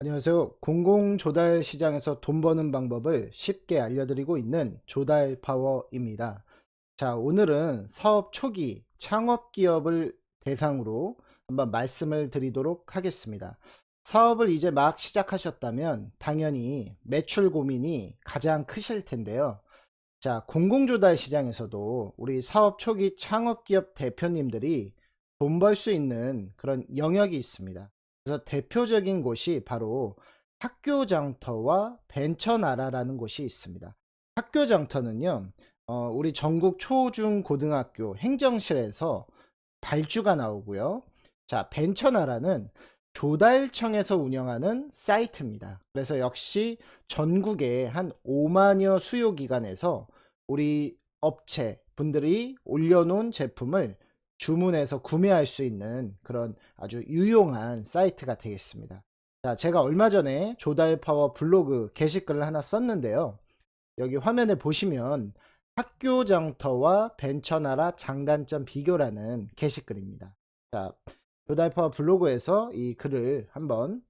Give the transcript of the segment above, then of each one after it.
안녕하세요. 공공조달 시장에서 돈 버는 방법을 쉽게 알려드리고 있는 조달 파워입니다. 자, 오늘은 사업 초기 창업 기업을 대상으로 한번 말씀을 드리도록 하겠습니다. 사업을 이제 막 시작하셨다면 당연히 매출 고민이 가장 크실 텐데요. 자, 공공조달 시장에서도 우리 사업 초기 창업 기업 대표님들이 돈 벌 수 있는 그런 영역이 있습니다. 그래서 대표적인 곳이 바로 학교장터와 벤처나라라는 곳이 있습니다. 학교장터는요, 어, 우리 전국 초, 중, 고등학교 행정실에서 발주가 나오고요. 자, 벤처나라는 조달청에서 운영하는 사이트입니다. 그래서 역시 전국에 한 5만여 수요기관에서 우리 업체 분들이 올려놓은 제품을 주문해서 구매할 수 있는 그런 아주 유용한 사이트가 되겠습니다. 자, 제가 얼마 전에 조달 파워 블로그 게시글을 하나 썼는데요. 여기 화면에 보시면 학교 장터와 벤처 나라 장단점 비교라는 게시글입니다. 자, 조달 파워 블로그에서 이 글을 한번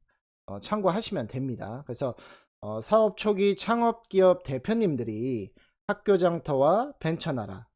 어, 참고하시면 됩니다. 그래서 어, 사업 초기 창업 기업 대표님들이 학교 장터와 벤처 나라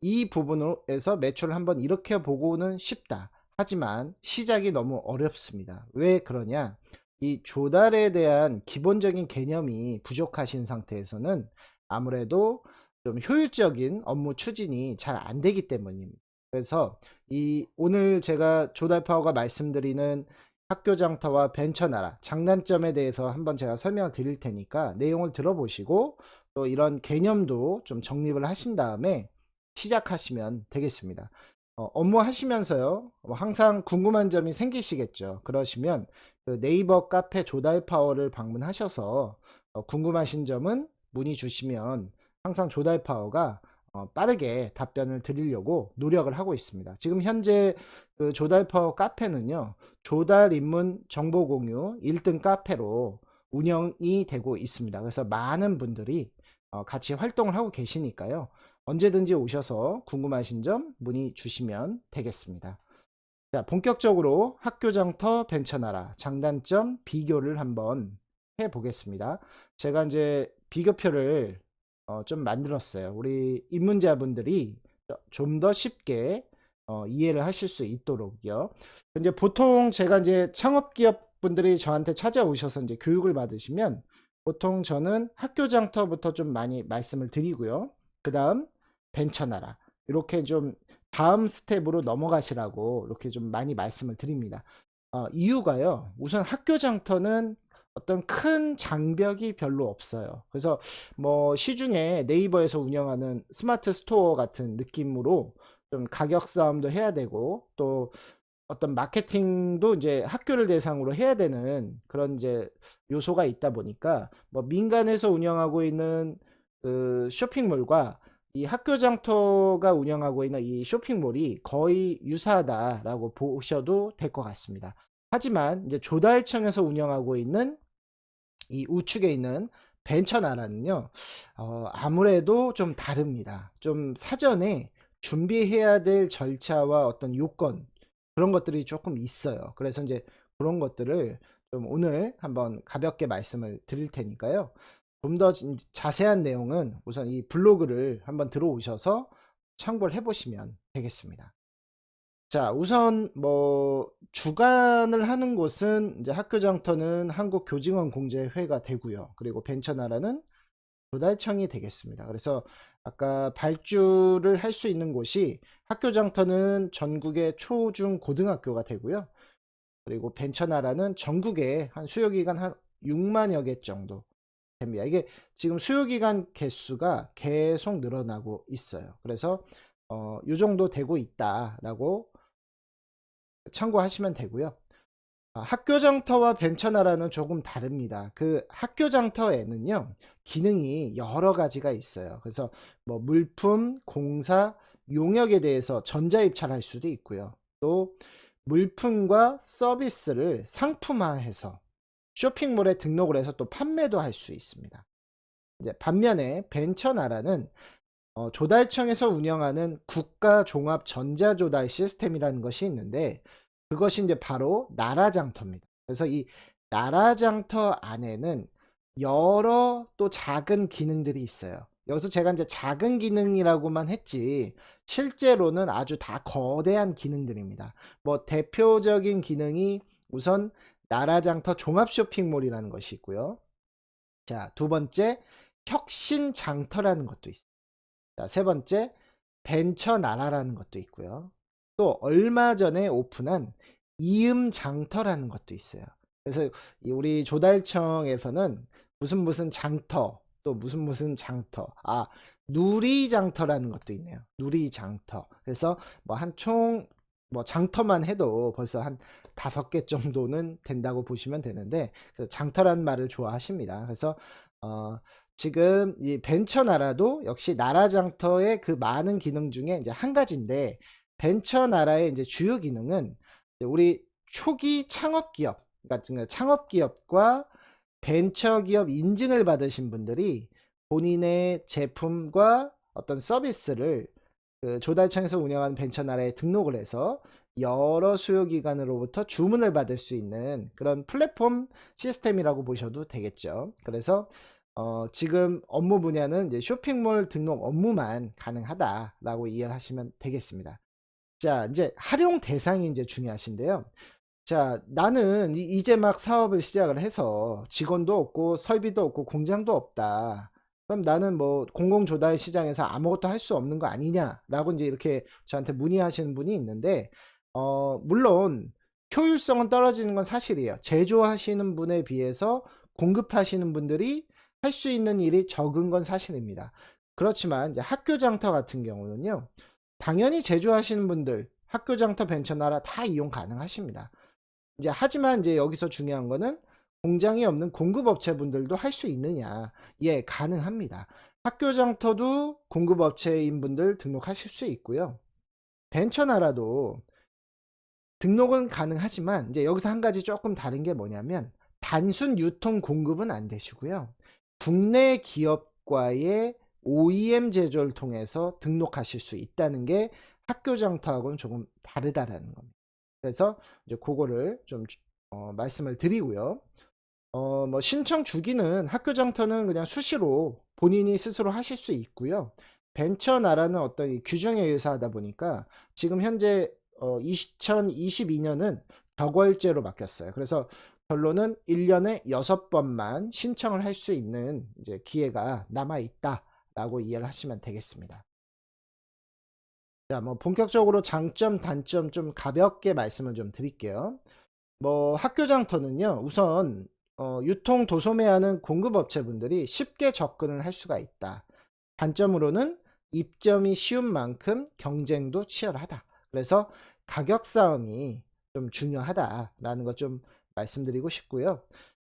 이 부분에서 매출을 한번 이렇게 보고는 쉽다. 하지만 시작이 너무 어렵습니다. 왜 그러냐? 이 조달에 대한 기본적인 개념이 부족하신 상태에서는 아무래도 좀 효율적인 업무 추진이 잘 안 되기 때문입니다. 그래서 이 오늘 제가 조달 파워가 말씀드리는 학교 장터와 벤처 나라 장단점에 대해서 한번 제가 설명을 드릴 테니까 내용을 들어보시고 또 이런 개념도 좀 정립을 하신 다음에 시작하시면 되겠습니다. 어, 업무 하시면서요, 뭐 항상 궁금한 점이 생기시겠죠. 그러시면 그 네이버 카페 조달 파워를 방문하셔서 어, 궁금하신 점은 문의 주시면 항상 조달 파워가 어, 빠르게 답변을 드리려고 노력을 하고 있습니다. 지금 현재 그 조달 파워 카페는요, 조달 입문 정보 공유 1등 카페로 운영이 되고 있습니다. 그래서 많은 분들이 어, 같이 활동을 하고 계시니까요. 언제든지 오셔서 궁금하신 점 문의 주시면 되겠습니다. 자, 본격적으로 학교장터 벤처나라 장단점 비교를 한번 해 보겠습니다. 제가 이제 비교표를 어, 좀 만들었어요. 우리 입문자분들이 좀 더 쉽게 어, 이해를 하실 수 있도록요. 이제 보통 제가 이제 창업기업 분들이 저한테 찾아오셔서 이제 교육을 받으시면 보통 저는 학교 장터부터 좀 많이 말씀을 드리고요. 그 다음 벤처 나라 이렇게 좀 다음 스텝으로 넘어가시라고 이렇게 좀 많이 말씀을 드립니다. 어, 이유가요. 우선 학교 장터는 어떤 큰 장벽이 별로 없어요. 그래서 뭐 시중에 네이버에서 운영하는 스마트 스토어 같은 느낌으로 좀 가격 싸움도 해야 되고 또 어떤 마케팅도 이제 학교를 대상으로 해야 되는 그런 이제 요소가 있다 보니까 뭐 민간에서 운영하고 있는 그 쇼핑몰과 이 학교 장터가 운영하고 있는 이 쇼핑몰이 거의 유사하다라고 보셔도 될 것 같습니다. 하지만 이제 조달청에서 운영하고 있는 이 우측에 있는 벤처나라는요, 어, 아무래도 좀 다릅니다. 좀 사전에 준비해야 될 절차와 어떤 요건, 그런 것들이 조금 있어요. 그래서 이제 그런 것들을 좀 오늘 한번 가볍게 말씀을 드릴 테니까요. 좀 더 자세한 내용은 우선 이 블로그를 한번 들어오셔서 참고를 해보시면 되겠습니다. 자, 우선 뭐 주관을 하는 곳은 이제 학교장터는 한국교직원공제회가 되고요. 그리고 벤처나라는 조달청이 되겠습니다. 그래서 아까 발주를 할 수 있는 곳이 학교 장터는 전국의 초, 중, 고등학교가 되고요. 그리고 벤처나라는 전국에 한 수요기관 한 6만여 개 정도 됩니다. 이게 지금 수요기간 개수가 계속 늘어나고 있어요. 그래서 어, 요 정도 되고 있다라고 참고하시면 되고요. 아, 학교 장터와 벤처나라는 조금 다릅니다. 그 학교 장터에는요, 기능이 여러 가지가 있어요. 그래서 뭐 물품, 공사, 용역에 대해서 전자입찰할 수도 있고요. 또 물품과 서비스를 상품화해서 쇼핑몰에 등록을 해서 또 판매도 할 수 있습니다. 이제 반면에 벤처나라는 어, 조달청에서 운영하는 국가 종합 전자조달 시스템이라는 것이 있는데 그것이 이제 바로 나라장터입니다. 그래서 이 나라장터 안에는 여러 또 작은 기능들이 있어요. 여기서 제가 이제 작은 기능이라고만 했지 실제로는 아주 다 거대한 기능들입니다. 뭐 대표적인 기능이 우선 나라장터 종합 쇼핑몰이라는 것이 있고요. 자, 두 번째 혁신 장터라는 것도 있어요. 자, 세 번째 벤처 나라라는 것도 있고요. 또 얼마 전에 오픈한 이음장터라는 것도 있어요. 그래서 이 우리 조달청에서는 무슨 무슨 장터 또 무슨 무슨 장터 아 누리장터라는 것도 있네요. 누리장터. 그래서 뭐 한 총 뭐 장터만 해도 벌써 한 다섯 개 정도는 된다고 보시면 되는데 장터라는 말을 좋아하십니다. 그래서 어 지금 이 벤처 나라도 역시 나라 장터의 그 많은 기능 중에 이제 한 가지인데 벤처 나라의 이제 주요 기능은 우리 초기 창업 기업 그러니까 창업 기업과 벤처 기업 인증을 받으신 분들이 본인의 제품과 어떤 서비스를 그 조달청에서 운영하는 벤처 나라에 등록을 해서 여러 수요기관으로부터 주문을 받을 수 있는 그런 플랫폼 시스템이라고 보셔도 되겠죠. 그래서 어, 지금 업무 분야는 쇼핑몰 등록 업무만 가능하다라고 이해를 하시면 되겠습니다. 자, 이제 활용 대상이 이제 중요하신데요. 자, 나는 이- 이제 막 사업을 시작을 해서 직원도 없고 설비도 없고 공장도 없다. 그럼 나는 뭐 공공조달 시장에서 아무것도 할 수 없는 거 아니냐라고 이제 이렇게 저한테 문의하시는 분이 있는데, 어, 물론 효율성은 떨어지는 건 사실이에요. 제조하시는 분에 비해서 공급하시는 분들이 할 수 있는 일이 적은 건 사실입니다. 그렇지만 이제 학교 장터 같은 경우는요, 당연히 제조하시는 분들, 학교 장터 벤처나라 다 이용 가능하십니다. 이제 하지만 이제 여기서 중요한 거는 공장이 없는 공급업체 분들도 할 수 있느냐? 예, 가능합니다. 학교 장터도 공급업체인 분들 등록하실 수 있고요. 벤처나라도 등록은 가능하지만 이제 여기서 한 가지 조금 다른 게 뭐냐면 단순 유통 공급은 안 되시고요. 국내 기업과의 OEM 제조를 통해서 등록하실 수 있다는 게 학교 장터하고는 조금 다르다라는 겁니다. 그래서 이제 그거를 좀 어, 말씀을 드리고요. 어, 뭐 신청 주기는 학교 장터는 그냥 수시로 본인이 스스로 하실 수 있고요. 벤처 나라는 어떤 이 규정에 의해서 하다 보니까 지금 현재 어, 2022년은 격월제로 바뀌었어요. 그래서 결론은 1년에 6번만 신청을 할 수 있는 이제 기회가 남아 있다 라고 이해를 하시면 되겠습니다. 자, 뭐 본격적으로 장점, 단점 좀 가볍게 말씀을 좀 드릴게요. 뭐 학교 장터는요, 우선 어, 유통 도소매하는 공급업체분들이 쉽게 접근을 할 수가 있다. 단점으로는 입점이 쉬운 만큼 경쟁도 치열하다. 그래서 가격 싸움이 좀 중요하다라는 것 좀 말씀드리고 싶고요.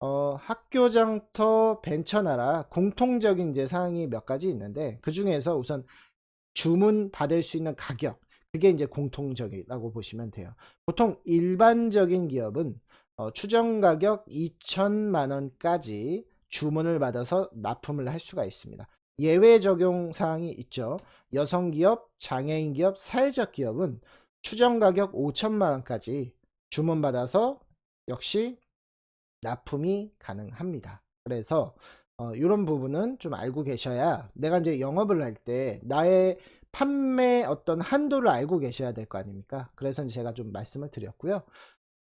어, 학교 장터 벤처나라 공통적인 이제 사항이 몇 가지 있는데 그 중에서 우선 주문 받을 수 있는 가격 그게 이제 공통적이라고 보시면 돼요. 보통 일반적인 기업은 어, 추정 가격 2천만 원까지 주문을 받아서 납품을 할 수가 있습니다. 예외 적용 사항이 있죠. 여성 기업, 장애인 기업, 사회적 기업은 추정 가격 5천만 원까지 주문 받아서 역시 납품이 가능합니다. 그래서 어, 이런 부분은 좀 알고 계셔야 내가 이제 영업을 할 때 나의 판매 어떤 한도를 알고 계셔야 될 거 아닙니까? 그래서 이제 제가 좀 말씀을 드렸고요.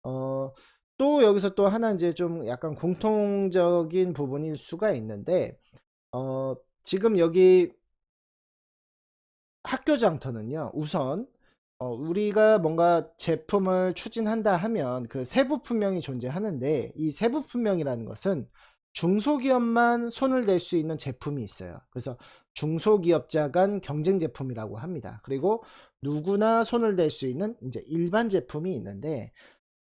어, 또 여기서 또 하나 이제 좀 약간 공통적인 부분일 수가 있는데, 어, 지금 여기 학교 장터는요, 우선 어, 우리가 뭔가 제품을 추진한다 하면 그 세부 품명이 존재하는데 이 세부 품명이라는 것은 중소기업만 손을 댈 수 있는 제품이 있어요. 그래서 중소기업자 간 경쟁 제품이라고 합니다. 그리고 누구나 손을 댈 수 있는 이제 일반 제품이 있는데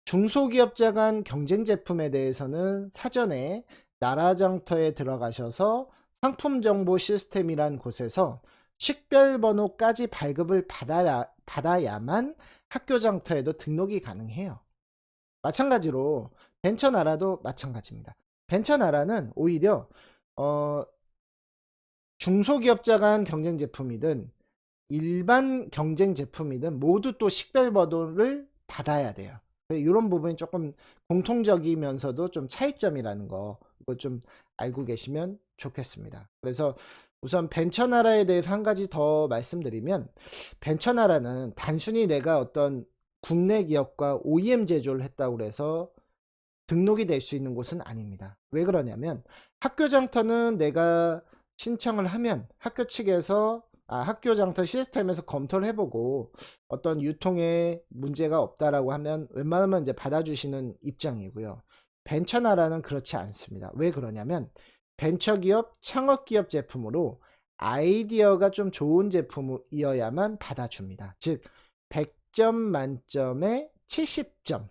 중소기업자 간 경쟁 제품에 대해서는 사전에 나라 장터에 들어가셔서 상품 정보 시스템이란 곳에서 식별 번호까지 발급을 받아야, 받아야만 학교 장터에도 등록이 가능해요. 마찬가지로 벤처 나라도 마찬가지입니다. 벤처 나라는 오히려 어, 중소기업자 간 경쟁 제품이든 일반 경쟁 제품이든 모두 또 식별번호를 받아야 돼요. 이런 부분이 조금 공통적이면서도 좀 차이점이라는 거 이거 좀 알고 계시면 좋겠습니다. 그래서 우선 벤처나라에 대해서 한 가지 더 말씀드리면 벤처나라는 단순히 내가 어떤 국내 기업과 OEM 제조를 했다고 해서 등록이 될 수 있는 곳은 아닙니다. 왜 그러냐면 학교 장터는 내가 신청을 하면 학교 측에서 아, 학교 장터 시스템에서 검토를 해보고 어떤 유통에 문제가 없다라고 하면 웬만하면 이제 받아주시는 입장이고요. 벤처나라는 그렇지 않습니다. 왜 그러냐면 벤처기업, 창업기업 제품으로 아이디어가 좀 좋은 제품이어야만 받아줍니다. 즉 100점 만점에 70점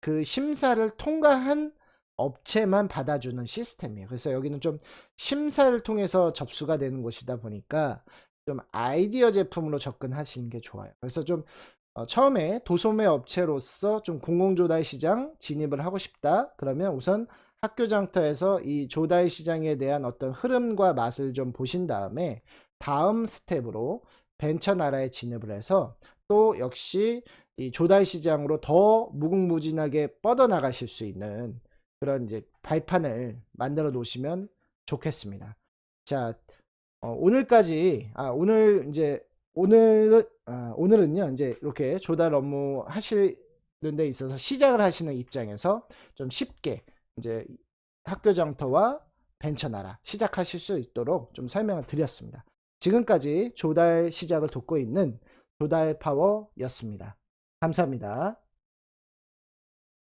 그 심사를 통과한 업체만 받아주는 시스템이에요. 그래서 여기는 좀 심사를 통해서 접수가 되는 곳이다 보니까 좀 아이디어 제품으로 접근하시는 게 좋아요. 그래서 좀 어, 처음에 도소매 업체로서 좀 공공조달 시장 진입을 하고 싶다. 그러면 우선 학교 장터에서 이 조달 시장에 대한 어떤 흐름과 맛을 좀 보신 다음에 다음 스텝으로 벤처 나라에 진입을 해서 또 역시 이 조달 시장으로 더 무궁무진하게 뻗어나가실 수 있는 그런 이제 발판을 만들어 놓으시면 좋겠습니다. 자, 어, 오늘까지 아 오늘 이제 오늘 아, 오늘은요 이제 이렇게 조달 업무 하시는 데 있어서 시작을 하시는 입장에서 좀 쉽게 이제 학교 장터와 벤처 나라 시작하실 수 있도록 좀 설명을 드렸습니다. 지금까지 조달 시작을 돕고 있는 조달 파워였습니다. 감사합니다.